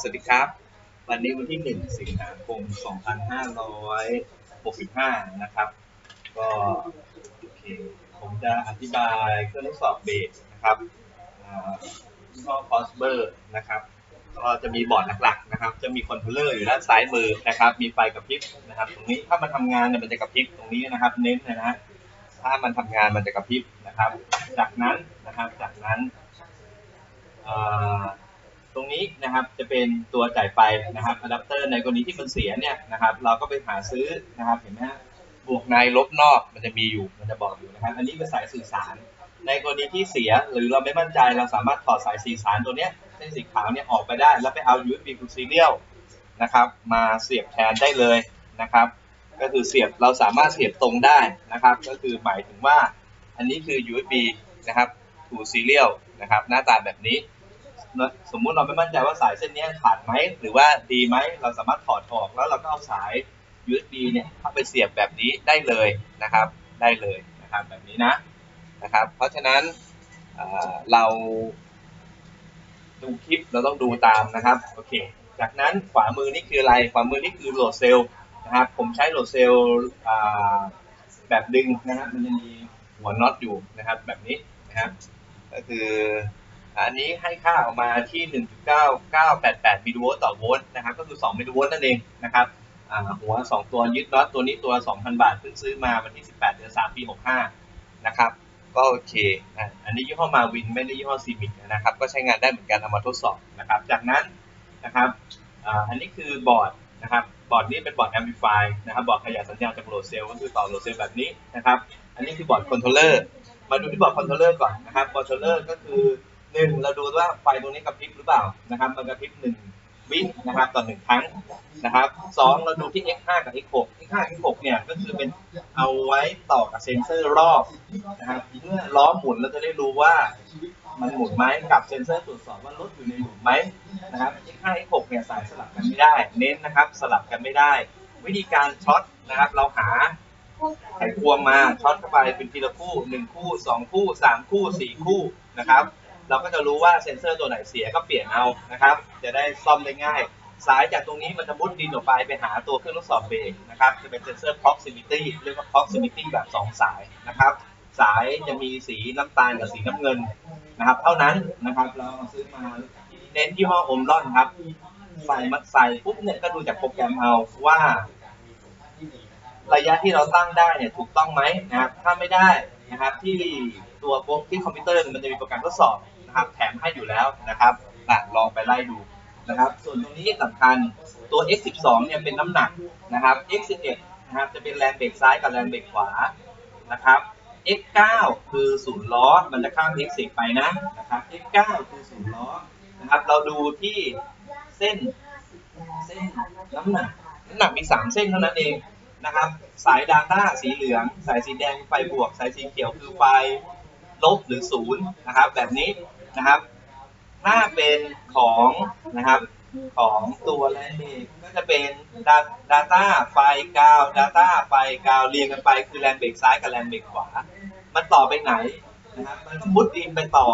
สวัสดีครับ วันนี้วันที่ 1 สิงหาคม 2565 นะครับ ก็โอเคผมจะอธิบายเครื่องทดสอบเบสนะครับอ่ายี่ห้อ Cosber นะครับก็จะมีบอร์ดหลักๆนะครับ จะมีคอนโทรลเลอร์อยู่ด้านซ้ายมือนะครับ มีไฟกระพริบนะครับ ตรงนี้ถ้ามันทำงานเนี่ยมันจะกระพริบตรงนี้นะครับ เน้นนะฮะถ้ามันทำงานมันจะกระพริบนะครับ จากนั้นนะครับ จากนั้นอ่า รงนี้นะครับจะเป็นตัวจ่ายไฟนะครับอะแดปเตอร์ในกรณีที่มันเสียเนี่ยนะครับ เราก็ไปหาซื้อนะครับเห็นไหมฮะบวกในลบนอกมันจะมีอยู่มันจะบอกอยู่นะครับ อันนี้เป็นสายสื่อสาร ในกรณีที่เสียหรือเราไม่มั่นใจเราสามารถถอดสายสื่อสารตัวเนี้ยเส้นสีขาวเนี่ยออกไปได้ แล้วไปเอา USB to serial นะครับ มาเสียบแทนได้เลยนะครับ ก็คือเสียบเราสามารถเสียบตรงได้นะครับ ก็คือหมายถึงว่าอันนี้คือ USB นะครับ to serial นะครับ หน้าตาแบบนี้ สมมุติเราไม่มั่นใจว่าสายเส้นนี้ขาดไหมหรือว่าดีไหมเราสามารถถอดออกแล้วเราก็เอาสาย USB เนี่ยเข้าไปเสียบแบบนี้ได้เลยนะครับ ได้เลยนะครับแบบนี้นะนะครับ เพราะฉะนั้นเเราดูคลิปเราต้องดูตามนะครับโอเค จากนั้นขวามือนี่คืออะไรขวามือนี่คือโหลดเซลล์นะครับผมใช้โหลดเซลล์แบบดึงนะครับมันจะมีหัวน็อตอยู่นะครับ แบบนี้นะครับก็คือ อันนี้ให้ค่าออกมาที่ 1.9988มิลลิโวลต์ต่อโวลต์นะครับ ก็คือ 2มิลลิโวลต์นั่นเองนะครับหัว 2 ตัวยึดน็อตตัวนี้ตัว 2,000 บาทเพิ่งซื้อมาวันที่ 18 เดือน 3 ปี 65 นะครับ ก็โอเค อันนี้ยี่ห้อมาวินไม่ได้ยี่ห้อซีมิกนะครับ ก็ใช้งานได้เหมือนกันเอามาทดสอบนะครับ จากนั้นนะครับอันนี้คือบอร์ดนะครับ บอร์ดนี้เป็นบอร์ดแอมพลิฟายนะครับ บอร์ดขยายสัญญาณจากโหลดเซลล์ก็คือต่อโหลดเซลล์แบบนี้นะครับ อันนี้คือบอร์ดคอนโทรลเลอร์ มาดูที่บอร์ดคอนโทรลเลอร์ก่อนนะครับ คอนโทรลเลอร์ก็คือ หนึ่งเราดูว่าไฟตรงนี้กระพริบหรือเปล่านะครับมันกระพริบหนึ่งวินะครับต่อหนึ่งครั้งนะครับสองเราดูที่ x5 กับ x6 x5 x6 เนี่ยก็คือเป็นเอาไว้ต่อกับเซ็นเซอร์รอบนะครับเมื่อล้อหมุนเราจะได้รู้ว่ามันหมุนไหมกับเซ็นเซอร์ตรวจสอบว่ารถอยู่ในหลุมไหมนะครับ x5 x6 เนี่ยสายสลับกันไม่ได้ เน้นนะครับสลับกันไม่ได้ วิธีการช็อตนะครับเราหาไขควงมาช็อตเข้าไปเป็นทีละคู่หนึ่งคู่สองคู่สามคู่สี่คู่นะครับ เราก็จะรู้ว่าเซ็นเซอร์ตัวไหนเสียก็เปลี่ยนเอานะครับ จะได้ซ่อมได้ง่าย สายจากตรงนี้มันจะมุดดินออกไปไปหาตัวเครื่องทดสอบเบรกนะครับ จะเป็นเซ็นเซอร์ proximity เรียกว่า proximity แบบ 2 สายนะครับ สายจะมีสีน้ำตาลกับสีน้ำเงินนะครับ เท่านั้นนะครับเราซื้อมาเน้นที่ห้อโอมลอนครับใส่มาใส่ปุ๊บเนี่ยก็ดูจากโปรแกรมเอาว่า ระยะที่เราตั้งได้เนี่ยถูกต้องไหมนะครับ ถ้าไม่ได้นะครับที่ตัวโปรที่คอมพิวเตอร์มันจะมีโปรแกรมทดสอบ นะครับ แถมให้อยู่แล้วนะครับอะลองไปไล่ดูนะครับ ส่วนตรงนี้สำคัญตัว x12 เนี่ยเป็นน้ำหนักนะครับ x11 นะครับจะเป็นแรงเบรกซ้ายกับแรงเบรกขวานะครับ x9 คือศูนย์ล้อ มันจะข้าม x10 ไปนะนะครับ x9 คือศูนย์ล้อนะครับ เราดูที่เส้นเส้นน้ำหนักน้ำหนักมี 3 เส้นเท่านั้นเองนะครับ สาย Data สีเหลือง สายสีแดงไฟบวก สายสีเขียวคือไฟลบหรือศูนย์นะครับ แบบนี้ นะครับถ้าเป็นของนะครับของตัวแลนเบรก็จะเป็น Data ไฟกาว Data ไฟกาวเรียงกันไปคือแรงเบรกซ้ายกับแรงเบรกขวา มันต่อไปไหนนะครับมันก็มุดดินไปต่อ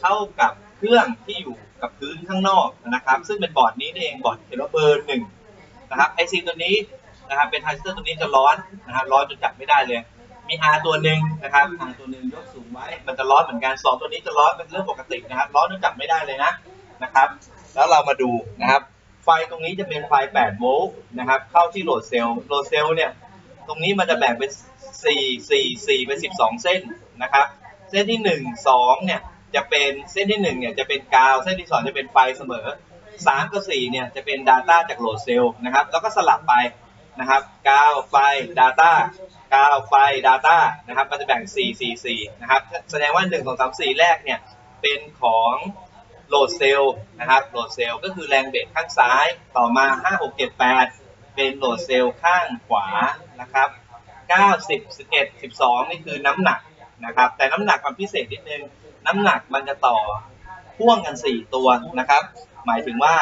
เข้ากับเครื่องที่อยู่กับพื้นข้างนอกนะครับ ซึ่งเป็นบอร์ดนี้นี่เองบอร์ดเคเบิลเบอร์หนึ่งนะครับไอซีตัวนี้นะครับเป็นไทสเตอร์ตัวนี้จะร้อนนะครับร้อนจนจับไม่ได้เลย มี R ตัวหนึ่งนะครับ R ตัวหนึ่งยกสูงไว้ มันจะร้อนเหมือนกันสองตัวนี้จะร้อนเป็นเรื่องปกตินะครับ ร้อนจนจับไม่ได้เลยนะนะครับ แล้วเรามาดูนะครับ ไฟตรงนี้จะเป็นไฟ 8 โวลต์นะครับ เข้าที่โหลดเซลล์โหลดเซลล์เนี่ย ตรงนี้มันจะแบ่งเป็น 4 4 4 เป็น 12 เส้นนะครับ เส้นที่ 1 2 เนี่ย จะเป็นเส้นที่1เนี่ยจะเป็นกาว เส้นที่ 2 จะเป็นไฟเสมอ 3 กับ 4 เนี่ยจะเป็น Data จากโหลดเซลล์นะครับ แล้วก็สลับไป นะครับกาวไฟ Data กาวไฟ Data นะครับมันจะแบ่ง 4 4 4นะครับแสดงว่า 1 2 3 4 แรกเนี่ยเป็นของโหลดเซลล์นะครับโหลดเซลล์ก็คือแรงเบรกข้างซ้ายต่อมา 5 6 7 8 เป็นโหลดเซลล์ข้างขวานะครับ9 10 11 12 นี่คือน้ำหนักนะครับแต่น้ำหนักมันพิเศษนิดนึง น้ำหนักมันจะต่อพ่วงกัน 4 ตัวนะครับ หมายถึงว่า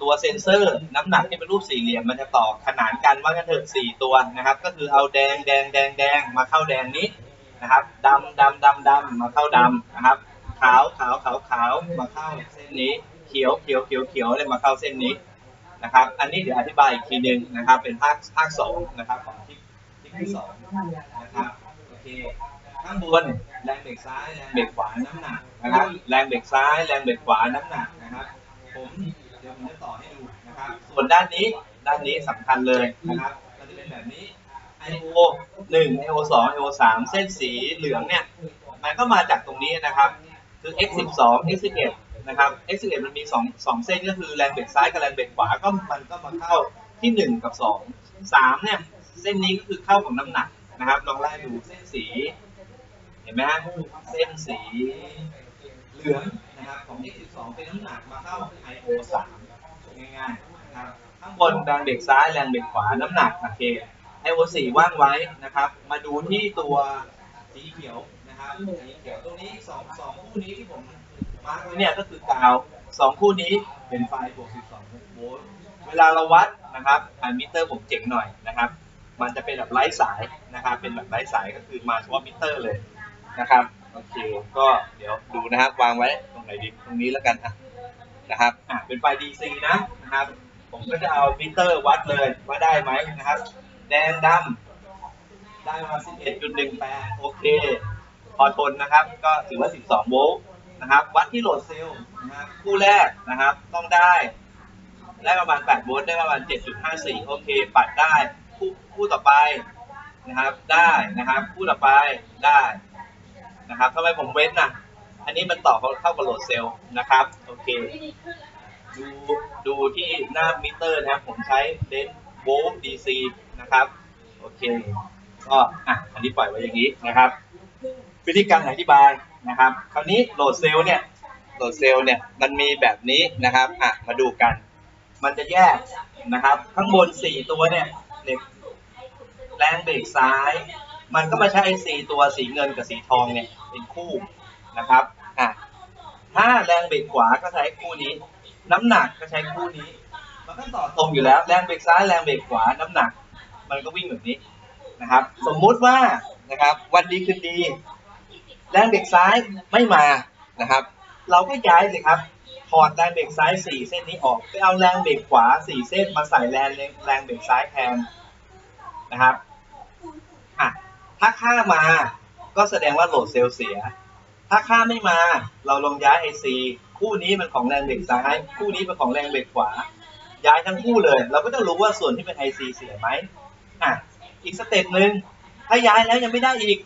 ตัวเซ็นเซอร์น้ำหนักที่เป็นรูปสี่เหลี่ยมมันจะต่อขนานกันว่ากันเถอะสี่ตัวนะครับ ก็คือเอาแดงแดงแดงแดงมาเข้าแดงนี้นะครับดำดำดำดำมาเข้าดำนะครับขาวขาวขาวขาวมาเข้าเส้นนี้เขียวเขียวเขียวเขียวเลยมาเข้าเส้นนี้นะครับ อันนี้เดี๋ยวอธิบายอีกทีหนึ่งนะครับ เป็นภาคภาคสองนะครับของที่ที่ที่สองนะครับโอเคข้างบนแรงเบรกซ้ายแรงเบรกขวาน้ำหนักนะครับแรงเบรกซ้ายแรงเบรกขวาน้ำหนักนะครับ ผมเดี๋ยวผมจะต่อให้ดูนะครับส่วนด้านนี้ด้านนี้สำคัญเลยนะครับมันจะเป็นแบบนี้ IO 1 IO 2 IO 3เส้นสีเหลืองเนี่ยมันก็มาจากตรงนี้นะครับคือ x 12 x 11นะครับ x 11มันมี2 2เส้นก็คือแรงเบรกซ้ายกับแรงเบรกขวาก็มันก็มาเข้าที่ 1 กับ 2 3เนี่ยเส้นนี้ก็คือเข้าของน้ำหนักนะครับลองไล่ดูเส้นสี เห็นไหมฮะเส้นสีเหลือง นะครับของ x 12 เป็นน้ำหนักมาเข้า IO 3 ง่ายๆนะครับข้างบนแรงเบรกซ้ายแรงเบรกขวาน้ำหนักโอเค IO 4 ว่างไว้นะครับ มาดูที่ตัวสีเขียวนะครับสีเขียวตรงนี้สองสองคู่นี้ที่ผมมาร์กไว้เนี่ยก็คือกาวสองคู่นี้เป็นไฟบวก12โวลต์เวลาเราวัดนะครับอันมิเตอร์ผมเจ๋งหน่อยนะครับ มันจะเป็นแบบไร้สายนะครับเป็นแบบไร้สายก็คือมาเฉพาะมิเตอร์เลยนะครับ โอเคก็เดี๋ยวดูนะครับ วางไว้ตรงไหนดีตรงนี้แล้วกันอะนะครับอะเป็นไฟ DC นะนะครับ ผมก็จะเอามิเตอร์วัดเลยว่าได้ไหมนะครับ แดงดำได้มา 11.18 โอเค พอทนนะครับ ก็ถือว่า 12 โวลต์นะครับ วัดที่โหลดเซลล์นะครับคู่แรกนะครับ ต้องได้ได้ประมาณ 8 โวลต์ได้ประมาณ 7.54 โอเค ปัดได้ คู่คู่ต่อไปนะครับ ได้นะครับ คู่ต่อไปได้ นะครับทำไมผมเว้นน่ะ อันนี้มันต่อเข้ากับโหลดเซลล์นะครับ โอเค ดูดูที่หน้ามิเตอร์นะครับ ผมใช้เลนส์โวลต์ DC นะครับ โอเค ก็อะอันนี้ปล่อยไว้อย่างนี้นะครับ วิธีการอธิบายนะครับ คราวนี้โหลดเซลล์เนี่ยโหลดเซลล์เนี่ยมันมีแบบนี้นะครับอะมาดูกัน มันจะแยกนะครับ ข้างบน 4 ตัวเนี่ยเหล็กแรงเบรกซ้าย มันก็มาใช้ไอ้สี่ตัวสีเงินกับสีทองเนี่ย เป็นคู่นะครับอะถ้าแรงเบรกขวาก็ใช้คู่นี้ น้ำหนักก็ใช้คู่นี้ มันก็ต่อตรงอยู่แล้วแรงเบรกซ้ายแรงเบรกขวาน้ำหนัก มันก็วิ่งแบบนี้นะครับ สมมุติว่านะครับวันดีคืนดี แรงเบรกซ้ายไม่มานะครับ เราก็ย้ายสิครับถอดแรงเบรกซ้าย 4 เส้นนี้ออกไปเอาแรงเบรกขวา 4 เส้นมาใส่แรงแรงเบรกซ้ายแทนนะครับอะถ้าค่ามา ก็แสดงว่าโหลดเซลล์เสีย ถ้าค่าไม่มาเราลองย้าย IC คู่นี้มันของแรงเบรกซ้าย คู่นี้เป็นของแรงเบรกขวา ย้ายทั้งคู่เลย เราก็จะรู้ว่าส่วนที่เป็น IC เสียไหมอะอีกสเต็ปหนึ่งถ้าย้ายแล้วยังไม่ได้อีก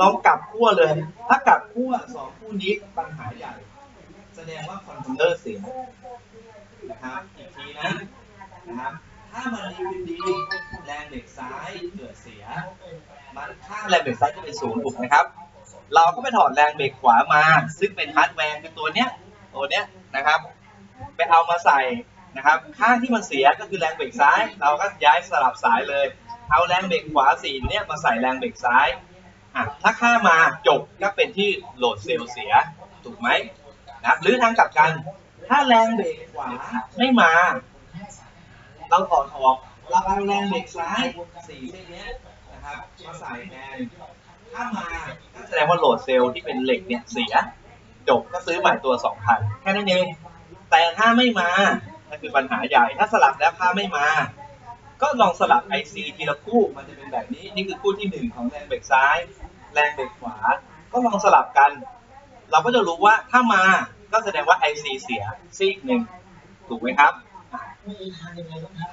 ลองกลับขั้วเลย ถ้ากลับขั้วสองคู่นี้ปัญหาใหญ่ แสดงว่าคอนโทรลเลอร์เสียนะครับอีกทีนะนะครับถ้ามันดีเป็นดีแรงเบรกซ้ายเกิดเสีย มันค่างแรงเบรกซ้ายจะเป็นศูนย์ถูกไหมครับ เราก็ไปถอดแรงเบรกขวามา ซึ่งเป็นฮาร์ดแวร์คือตัวเนี้ยตัวเนี้ยนะครับ ไปเอามาใส่นะครับ ข้างที่มันเสียก็คือแรงเบรกซ้าย เราก็ย้ายสลับสายเลย เอาแรงเบรกขวาสี่เนี้ยมาใส่แรงเบรกซ้ายอะถ้าค่ามาจบก็เป็นที่โหลดเซลล์เสียถูกไหมนะหรือทางกลับกัน ถ้าแรงเบรกขวาไม่มาเราถอดออกเราเอาแรงเบรกซ้ายสี่เส้นนี้ย นะครับมาใส่แทนถ้ามาก็แสดงว่าโหลดเซลล์ที่เป็นเหล็กเนี่ยเสียจบก็ซื้อใหม่ตัว 2,000 แค่นั้นเอง แต่ถ้าไม่มานั่นคือปัญหาใหญ่ถ้าสลับแล้วค่าไม่มา ก็ลองสลับ IC ทีละคู่มันจะเป็นแบบนี้ นี่คือคู่ที่หนึ่งของแรงเบรกซ้าย แรงเบรกขวา ก็ลองสลับกัน เราก็จะรู้ว่าถ้ามาก็แสดงว่า IC เสียซีกหนึ่งถูกไหมครับ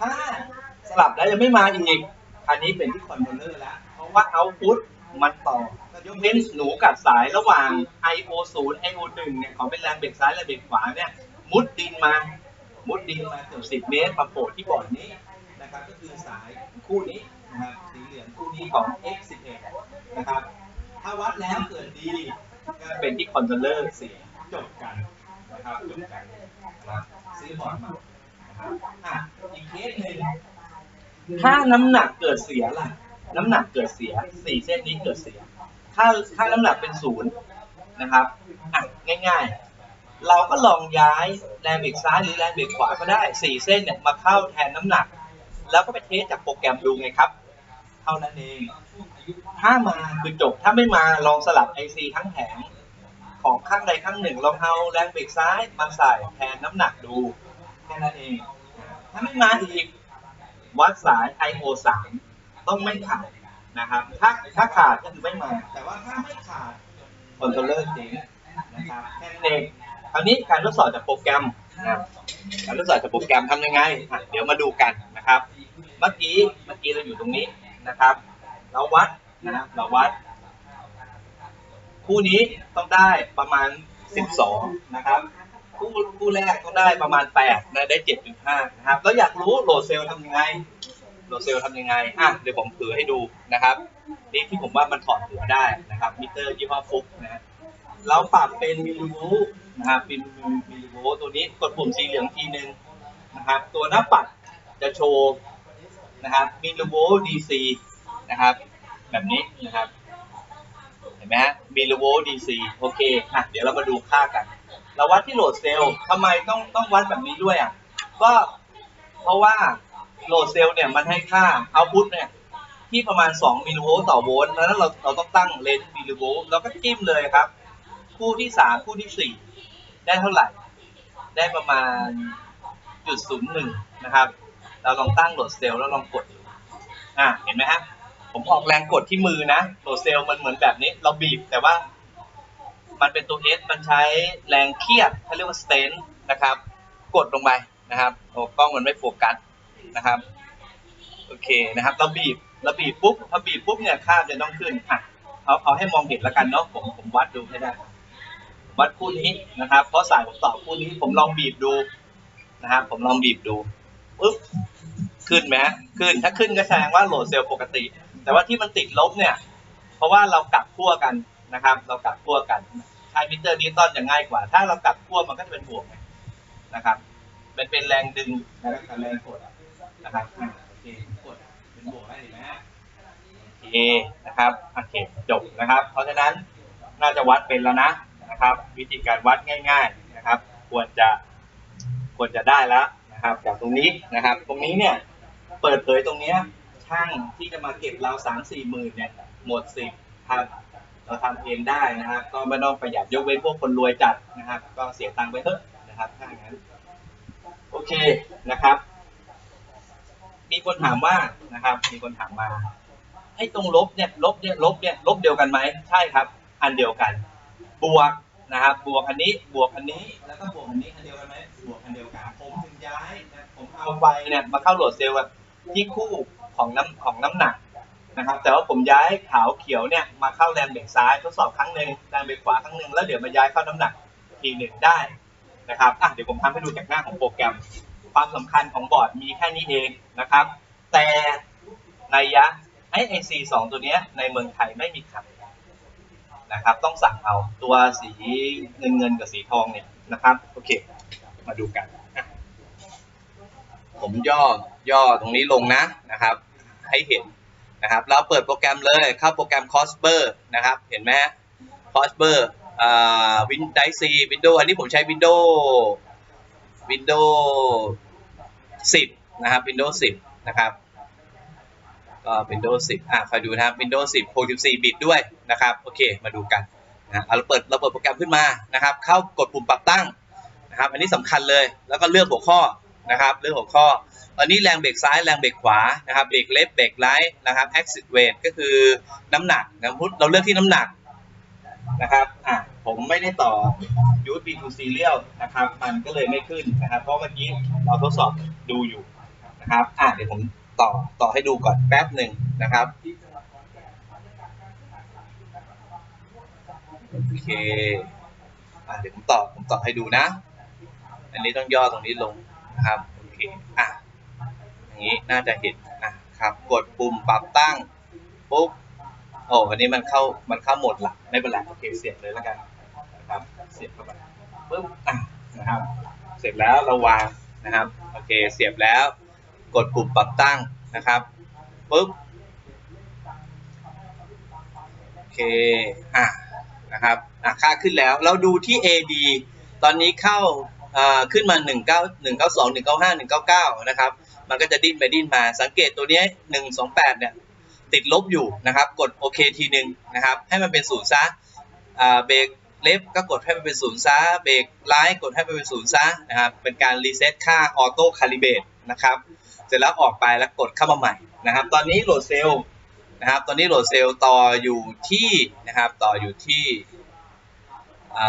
ถ้าสลับแล้วยังไม่มาอีก อันนี้เป็นที่คอนโทรลเลอร์แล้ว เพราะว่าเอาพุตมันต่อยกเว้นหนูกับสายระหว่าง IO 0 IO 1เนี่ยของเป็นแรงเบรกซ้ายและเบรกขวาเนี่ยมุดดินมา มุดดินมาเกือบ10 เมตรมาโผล่ที่บอร์ดนี้นะครับก็คือสายคู่นี้นะครับสีเหลืองคู่นี้ของ X11 นะครับถ้าวัดแล้วเกิดดีก็เป็นที่คอนโทรลเลอร์เสียจบกันนะครับจบกันนะครับซื้อบอร์ดมานะครับอะอีกเคสหนึ่ง ถ้าน้ำหนักเกิดเสียล่ะ น้ำหนักเกิดเสียสี่เส้นนี้เกิดเสีย ถ้าถ้าน้ำหนักเป็นศูนย์นะครับอะง่าย ๆ เราก็ลองย้ายแรงเบรกซ้ายหรือแรงเบรกขวาก็ได้สี่เส้นเนี่ยมาเข้าแทนน้ำหนัก แล้วก็ไปเทสจากโปรแกรมดูไงครับ เท่านั้นเอง ถ้ามาคือจบถ้าไม่มาลองสลับ IC ทั้งแผงขของข้างใดข้างหนึ่งลองเอาแรงเบรกซ้ายมาใส่แทนน้ำหนักดูแค่นั้นเอง ถ้าไม่มาอีก วัดสาย IO 3ต้องไม่ขาดนะครับ ถ้าถ้าขาดก็คือไม่มา แต่ว่าถ้าไม่ขาดคอนโทรลเลอร์เจ๊งนะครับแค่นั้นเองคราวนี้การทดสอบจากโปรแกรมนะการทดสอบจากโปรแกรมทำยังไงอะเดี๋ยวมาดูกันนะครับ เมื่อกี้เมื่อกี้เราอยู่ตรงนี้นะครับ เราวัดนะครับเราวัด คู่นี้ต้องได้ประมาณ 12 นะครับ คู่คู่แรกต้องได้ประมาณ8นะได้7.5นะครับแล้วอยากรู้โหลดเซลล์ทำยังไงโหลดเซลล์ทำยังไงอะเดี๋ยวผมถือให้ดูนะครับ นี่ที่ผมว่ามันถอดหัวได้นะครับมิเตอร์ยี่ห้อฟุกนะเราปรับเป็นมิลลิโวลต์นะครับเป็นมิลลิโวลต์ตัวนี้กดปุ่มสีเหลืองทีนึงนะครับ ตัวหน้าปัดจะโชว์นะครับมิลลิโวลต์ DC นะครับ แบบนี้นะครับ เห็นไหมฮะมิลลิโวลต์ DC โอเคอะเดี๋ยวเรามาดูค่ากัน เราวัดที่โหลดเซลล์ทำไมต้องต้องวัดแบบนี้ด้วยอะก็เพราะว่าโหลดเซลล์เนี่ยมันให้ค่าเอาพุตเนี่ยที่ประมาณ 2 มิลลิโวลต์ต่อโวลต์แล้วเราเราต้องตั้งเลนส์มิลลิโวลต์แล้วก็จิ้มเลยครับ คู่ที่ 3 คู่ที่ 4 ได้เท่าไหร่ ได้ประมาณจุดศูนย์หนึ่งนะครับ เราลองตั้งโหลดเซลล์แล้วลองกดอะเห็นไหมฮะผมออกแรงกดที่มือนะโหลดเซลล์มันเหมือนแบบนี้ เราบีบแต่ว่า มันเป็นตัว S มันใช้แรงเครียดเขาเรียกว่าสเตนนะครับ กดลงไปนะครับโอ้กล้องมันไม่โฟกัสนะครับโอเคนะครับเราบีบเราบีบปุ๊บพอบีบปุ๊บเนี่ยค่าจะต้องขึ้นอะเอาเอาให้มองเห็นล้วกันเนาะผมผมวัดดูให้ได้ วัดคู่นี้นะครับ เพราะสายผมต่อคู่นี้ผมลองบีบดูนะครับ ผมลองบีบดูปุ๊บขึ้นไหมขึ้นถ้าขึ้นก็แสดงว่าโหลดเซลล์ปกติ แต่ว่าที่มันติดลบเนี่ย เพราะว่าเรากลับขั้วกัน นะครับ เรากลับขั้วกันใช้มิเตอร์ดิจิตอลจะง่ายกว่า ถ้าเรากลับขั้วมันก็จะเป็นบวกไงนะครับเป็นเป็นแรงดึงนะครับแรงกดนะครับโอเคกดเป็นบวกได้ไหมฮะโอเคนะครับโอเคจบนะครับ เพราะฉะนั้นน่าจะวัดเป็นแล้วนะนะครับ วิธีการวัดง่าย ๆนะครับ ควรจะควรจะได้แล้วนะครับ จากตรงนี้นะครับ ตรงนี้เนี่ยเปิดเผยตรงเนี้ยช่างที่จะมาเก็บเราสามสี่หมื่นเนี่ยหมดสิทธิ์ครับ เราทำเองได้นะครับ ก็ไม่ต้องประหยัดยกเว้นพวกคนรวยจัดนะครับ ก็เสียตังค์ไปเถอะนะครับถ้าอย่างนั้นโอเคนะครับ มีคนถามว่านะครับ มีคนถามมาไอ้ตรงลบเนี่ยลบเนี่ยลบเนี่ยลบเดียวกันไหมใช่ครับ อันเดียวกัน บวกนะครับ บวกอันนี้บวกอันนี้ แล้วก็บวกอันนี้อันเดียวกันไหมบวกอันเดียวกันผมถึงย้ายนะผมเอาไฟเนี่ยมาเข้าโหลดเซลล์ที่คู่ของน้ำของน้ำหนัก นะครับ แต่ว่าผมย้ายขาวเขียวเนี่ยมาเข้าแรงเบรกซ้ายทดสอบครั้งหนึ่งแรงเบรกขวาครั้งหนึ่งแล้วเดี๋ยวมาย้ายเข้าน้ำหนักทีหนึ่งได้นะครับอะเดี๋ยวผมทำให้ดูจากหน้าของโปรแกรม ความสำคัญของบอร์ดมีแค่นี้เองนะครับ แต่ในยะไอไอซีสองตัวเนี้ยในเมืองไทยไม่มีขายนะครับ ต้องสั่งเอาตัวสีเงินเงินกับสีทองเนี่ยนะครับโอเค มาดูกัน ผมย่อย่อตรงนี้ลงนะนะครับ ให้เห็น นะครับแล้วเปิดโปรแกรมเลยเข้าโปรแกรม Cosper นะครับเห็นไหม Cosper อ่าวินไดซีวินโดว์อันนี้ผมใช้ Windows Windows 10 นะครับ Windows 10 นะครับก็ Windows 10 อะคอยดูนะครับ Windows 10 64 บิตด้วยนะครับ โอเค มาดูกันนะเอาเราเปิดเราเปิดโปรแกรมขึ้นมานะครับ เข้ากดปุ่มปรับตั้งนะครับ อันนี้สำคัญเลย แล้วก็เลือกหัวข้อ นะครับเลือกหัวข้อตอนนี้แรงเบรกซ้ายแรงเบรกขวานะครับเบรกเลฟเบรกไลท์นะครับ exit weight ก็คือน้ำหนักนะพุทเราเลือกที่น้ำหนักนะครับอะผมไม่ได้ต่อ USB to serial นะครับ มันก็เลยไม่ขึ้นนะครับ เพราะเมื่อกี้เราทดสอบดูอยู่นะครับอะเดี๋ยวผมต่อต่อให้ดูก่อนแป๊บหนึ่งนะครับโอเคอะเดี๋ยวผมต่อผมต่อให้ดูนะ อันนี้ต้องย่อตรงนี้ลง นะครับโอเคอะอย่างนี้น่าจะเห็นอะครับ กดปุ่มปรับตั้งปุ๊บโอ้อันนี้มันเข้ามันเข้าหมดลักไม่เป็นไรโอเคเสียบเลยแล้วกันนะครับ เสียบเข้าไปปุ๊บอะนะครับ เสร็จแล้วเราวางนะครับโอเคเสียบแล้ว กดปุ่มปรับตั้งนะครับปุ๊บโอเคอะนะครับอะค่าขึ้นแล้วเราดูที่ AD ตอนนี้เข้า ขึ้นมา 19 192 195 199 นะครับ มันก็จะดิ้นไปดิ้นมา สังเกตตัวนี้ 128 เนี่ย ติดลบอยู่นะครับ กดโอเคทีหนึ่งนะครับ ให้มันเป็นศูนย์ซะเบรกเลเลฟก็กดให้มันเป็นศูนย์ซะ เบรกไลท์กดให้มันเป็นศูนย์ซะนะครับ เป็นการรีเซ็ตค่าออโต้คาลิเบตนะครับ เสร็จแล้วออกไปแล้วกดเข้ามาใหม่นะครับ ตอนนี้โหลดเซลล์นะครับ ตอนนี้โหลดเซลล์ต่ออยู่ที่นะครับ ต่ออยู่ที่อ่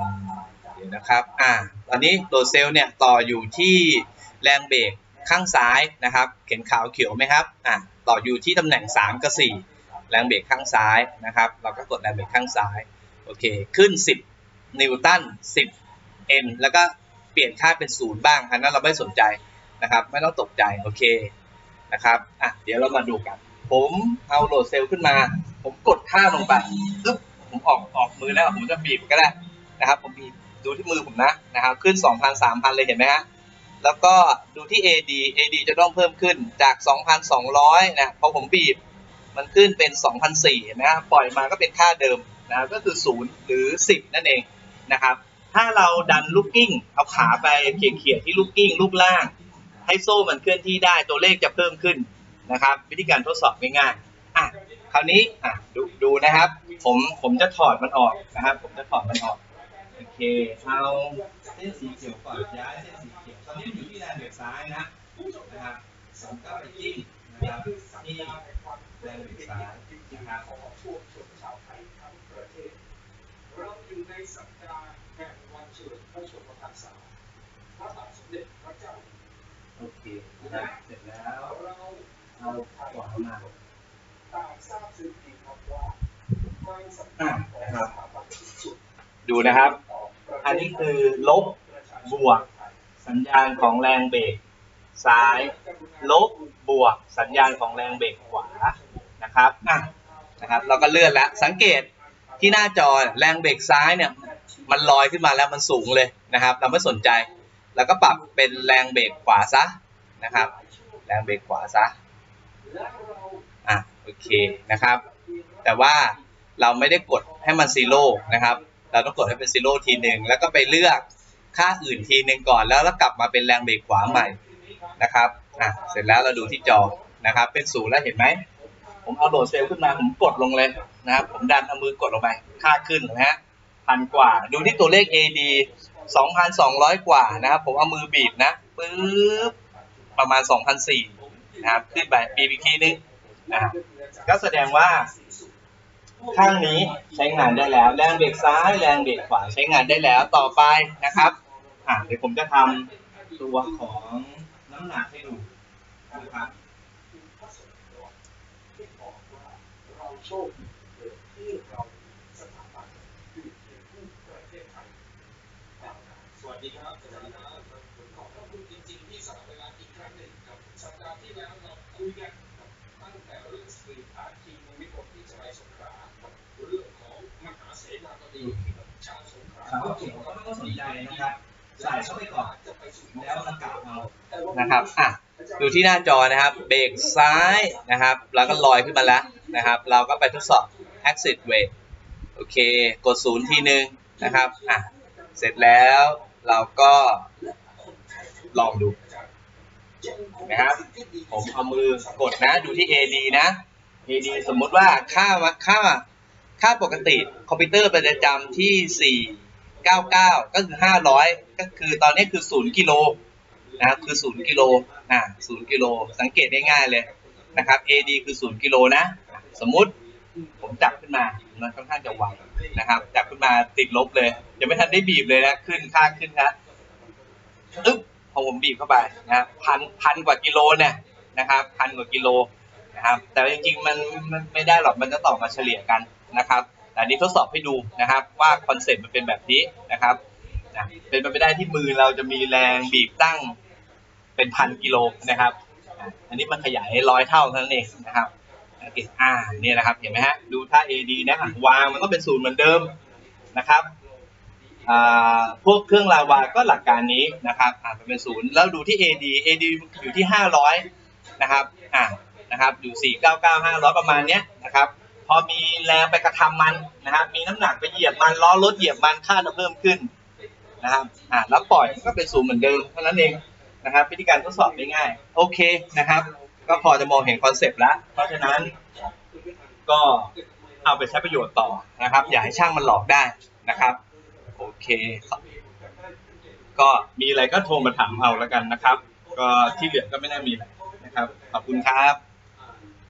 า นะครับอ่าตอนนี้โหลดเซลล์เนี่ยต่ออยู่ที่แรงเบรกข้างซ้ายนะครับเข็นขาวเขียวไหมครับอ่าต่ออยู่ที่ตำแหน่ง 3 กับ 4 แรงเบรกข้างซ้ายนะครับ เราก็กดแรงเบรกข้างซ้ายโอเคขึ้น 10 นิวตัน 10 N แล้วก็เปลี่ยนค่าเป็นศูนย์บ้างอันนั้นเราไม่สนใจนะครับ ไม่ต้องตกใจโอเคนะครับอะเดี๋ยวเรามาดูกัน ผมเอาโหลดเซลล์ขึ้นมา ผมกดค่าลงไปปึ๊บผมออกออกมือแล้วผมจะบีบก็ได้นะครับ ผมบีบ ดูที่มือผมนะนะครับ ขึ้น 2,000 3,000 เลยเห็นไหมฮะแล้วก็ดูที่ AD AD จะต้องเพิ่มขึ้นจาก 2,200 นะพอผมบีบมันขึ้นเป็น 2,004นะปล่อยมาก็เป็นค่าเดิมนะก็คือ 0 หรือ 10 นั่นเองนะครับ ถ้าเราดันลูกกิ้ง เอาขาไปเขี่ยๆที่ลูกกิ้งลูกล่าง ให้โซ่มันเคลื่อนที่ได้ตัวเลขจะเพิ่มขึ้นนะครับ วิธีการทดสอบง่ายๆอะคราวนี้อะดูดูนะครับ ผมผมจะถอดมันออกนะครับ ผมจะถอดมันออก เค เอาเส้นสีเขียวก่อนย้ายเส้นสีเขียว ตอนนี้อยู่ที่แรงเบรกซ้ายนะนะครับผมก็ไปจิ้มนะครับที่แรงเบรกซ้ายนะครับช่วงชนชาวไทยทั้งประเทศ เราอยู่ในสัปดาห์แห่งวันเฉลิมพระชนมพรรษาพระบาทสมเด็จพระเจ้าอยู่หัวโอเคนะครับเสร็จแล้วเราเอาขวามาต่างทราบซึ้งดีครับว่าในสัปอะดาห์ของนะครับสถาบันที่สุดดูนะครับข อันนี้คือลบบวก สัญญาณของแรงเบรกซ้าย ลบบวก สัญญาณของแรงเบรกขวานะครับอะนะครับ เราก็เลื่อนแล้วสังเกตที่หน้าจอแรงเบรกซ้ายเนี่ยมันลอยขึ้นมาแล้วมันสูงเลยนะครับ เราไม่สนใจ แล้วก็ปรับเป็นแรงเบรกขวาซะนะครับ แรงเบรกขวาซะอะโอเคนะครับ แต่ว่าเราไม่ได้กดให้มันซีโร่นะครับ เราต้องกดให้เป็นซีโร่ทีหนึ่งแล้วก็ไปเลือกค่าอื่นทีหนึ่งก่อน แล้วแล้วกลับมาเป็นแรงเบรกขวาใหม่นะครับอะเสร็จแล้วเราดูที่จอนะครับ เป็นศูนย์แล้วเห็นไหมผมเอาโหลดเซลล์ขึ้นมาผมกดลงเลยนะครับ ผมดันเอามือกดลงไปค่าขึ้นนะฮะพันกว่า ดูที่ตัวเลข AD 2,200 กว่านะครับ ผมเอามือบีบนะปึ๊บประมาณ2,400นะครับ ขึ้นไปบีบอีกทีนึงนะก็แสดงว่า ข้างนี้ใช้งานได้แล้ว แรงเบรกซ้ายแรงเบรกขวาใช้งานได้แล้วต่อไปนะครับอ่าเดี๋ยวผมจะทำตัวของน้ำหนักให้ดูนะครับที่บอกว่าเราโชคที่เราบันอยู่ในผู้ประเทศไทย สวัสดีครับสวัสดีครับขอบพระคุณจริงๆที่สละเวลาอีกครั้งหนึ่งครับสัปดาห์ที่แล้วเราคุยกันครับตั้งแต่เรื่องสตรีทอาร์ตทีมวิกรที่จะไปสงขลาเรื่องของมหาเสนาบดีชาวสงขลาเขาเขียนก็ไม่ต้องสนใจนะครับใส่เข้าไปก่อนจะไปสู่แล้วมันกลับเอาแต่ว่านะครับอะดูที่หน้าจอนะครับ เบรกซ้ายนะครับ แล้วก็ลอยขึ้นมาแล้วนะครับ เราก็ไปทดสอบ exit weight โอเค กดศูนย์ทีนึงนะครับอะเสร็จแล้วเราก็ลองดูนะครับ ผมเอามือกดนะ ดูที่ AD นะ AD สมมติว่าค่ามาค่า ค่าปกติ คอมพิวเตอร์มันจะจำที่ 99ก็คือ500ก็คือตอนนี้คือ0กิโลนะครับคือ0กิโลอ่า0กิโลสังเกตง่ายๆเลยนะครับ AD คือ0กิโลนะ สมมุติผมจับขึ้นมามันค่อนข้างจะไวนะครับ จับขึ้นมาติดลบเลยยังไม่ทันได้บีบเลยนะขึ้นค่าขึ้นนะอึ๊บพอผมบีบเข้าไปนะครับพันพันกว่ากิโลเนี่ยนะครับ พันกว่ากิโลนะครับ แต่จริงๆมันมันไม่ได้หรอกมันจะต่อมาเฉลี่ยกันนะครับ แต่อันนี้ทดสอบให้ดูนะครับ ว่าคอนเซ็ปต์มันเป็นแบบนี้นะครับนะเป็นไปไม่ได้ที่มือเราจะมีแรงบีบตั้งเป็นพันกิโลนะครับ อันนี้มันขยายร้อยเท่าเท่านั้นเองนะครับอ่าเนี่ยนะครับเห็นไหมฮะดูท่า AD นะวางมันก็เป็นศูนย์เหมือนเดิมนะครับอ่าพวกเครื่องลาวาก็หลักการนี้นะครับอ่ามันเป็นศูนย์แล้วดูที่ AD AD อยู่ที่ 500 นะครับอ่านะครับอยู่ 499 500 ประมาณเนี้ยนะครับ พอมีแรงไปกระทำมันนะครับมีน้ำหนักไปเหยียบมันล้อรถเหยียบมันค่าจะเพิ่มขึ้นนะครับอ่าแล้วปล่อยก็เป็นศูนย์เหมือนเดิมเท่านั้นเองนะครับวิธีการทดสอบง่ายๆโอเคนะครับ ก็พอจะมองเห็นคอนเซปต์แล้วเพราะฉะนั้นก็เอาไปใช้ประโยชน์ต่อนะครับ อย่าให้ช่างมันหลอกได้นะครับ โอเคก็มีอะไรก็โทรมาถามเอาแล้วกันนะครับ ก็ที่เหลือก็ไม่น่ามีอะไรนะครับ ขอบคุณครับ